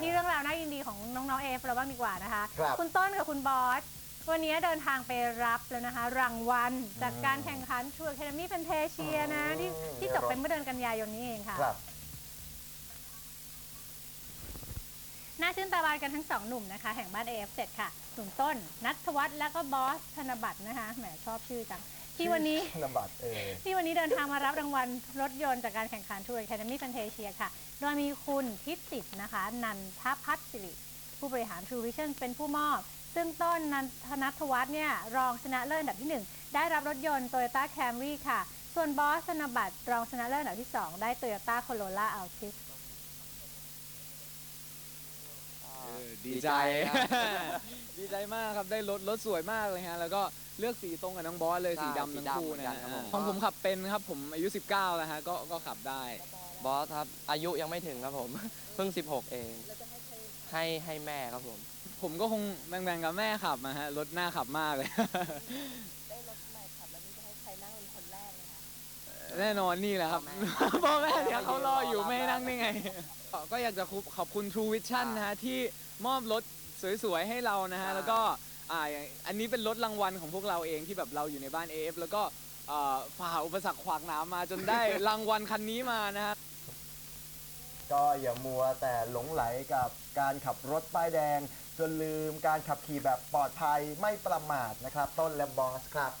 ที่เรื่องราวน่ายินดีของน้องๆเอฟเราบ้างดีกว่านะคะครับณต้นกับคุณบอส วันนี้เดินทางไปรับแล้วนะคะ รางวัลจากการแข่งขันทัวร์แคนามีเป็นเทเชียนะที่อืมที่จบไปเมื่อเดือนกันยายนนี้เองค่ะ ครับ น่าชื่นตาบานกันทั้งสองหนุ่มนะคะ แห่งบ้าน AF7 ค่ะหนุ่มต้น นัทวัฒน์และก็บอสธนบัตรนะคะแหมชอบชื่อจัง ที่วันนี้ธนบัตรเออ ที่วันนี้เดินทางมารับรางวัลรถยนต์จากการแข่งขันทัวร์แคนามี a ฟนเทเชียค่ะ โดยมีคุณทิติตนะคะ นันทพัฒน์สิริ ผู้บริหาร True Vision เป็นผู้มอบ ซึ่งต้นนันทนัทวัฒน์เนี่ย รองชนะเลิศอันดับที่ 1 ได้รับรถยนต์ Toyota Camry ค่ะ ส่วนบอสธนบัตรรองชนะเลิศอันดับที่ 2 ได้ Toyota Corolla Altis เออ ดีใจดีใจมากครับได้รถรถสวยมากเลยฮะแล้วก็เลือกสีตรงกับน้องบอสเลยใช่สีดำทั้งคู่สีดำเหมือนเนะกันครับผม ของผมขับเป็นครับผมอายุ 19 แล้วฮะก็ก็ขับได้ บอสครับ อายุยังไม่ถึงครับผม เพิ่ง 16 เอง ให้ให้แม่ครับผม ผมก็คงแบ่งๆกับแม่ขับนะฮะรถหน้าขับมากเลย ได้รถใหม่ขับแล้วนี่จะให้ใครนั่งเป็นคนแรกเลยคะแน่นอนนี่แหละครับพ่อแม่เนี่ยเขารอ อยู่ไม่ให้นั่งได้ไง ก็อยากจะขอบคุณ True Vision นะฮะที่มอบรถสวยๆให้เรานะฮะแล้วก็อ่าอย่างอันนี้เป็นรถรางวัลของพวกเราเองที่แบบเราอยู่ในบ้าน AF แล้วก็อ่าฝ่าอุปสรรคขวากหนามมาจนได้ รางวัลคันนี้มานะฮะ ก็อย่ามัวแต่หลงไหลกับการขับรถป้ายแดง จนลืมการขับขี่แบบปลอดภัยไม่ประมาทนะครับ ต้นและบอสครับ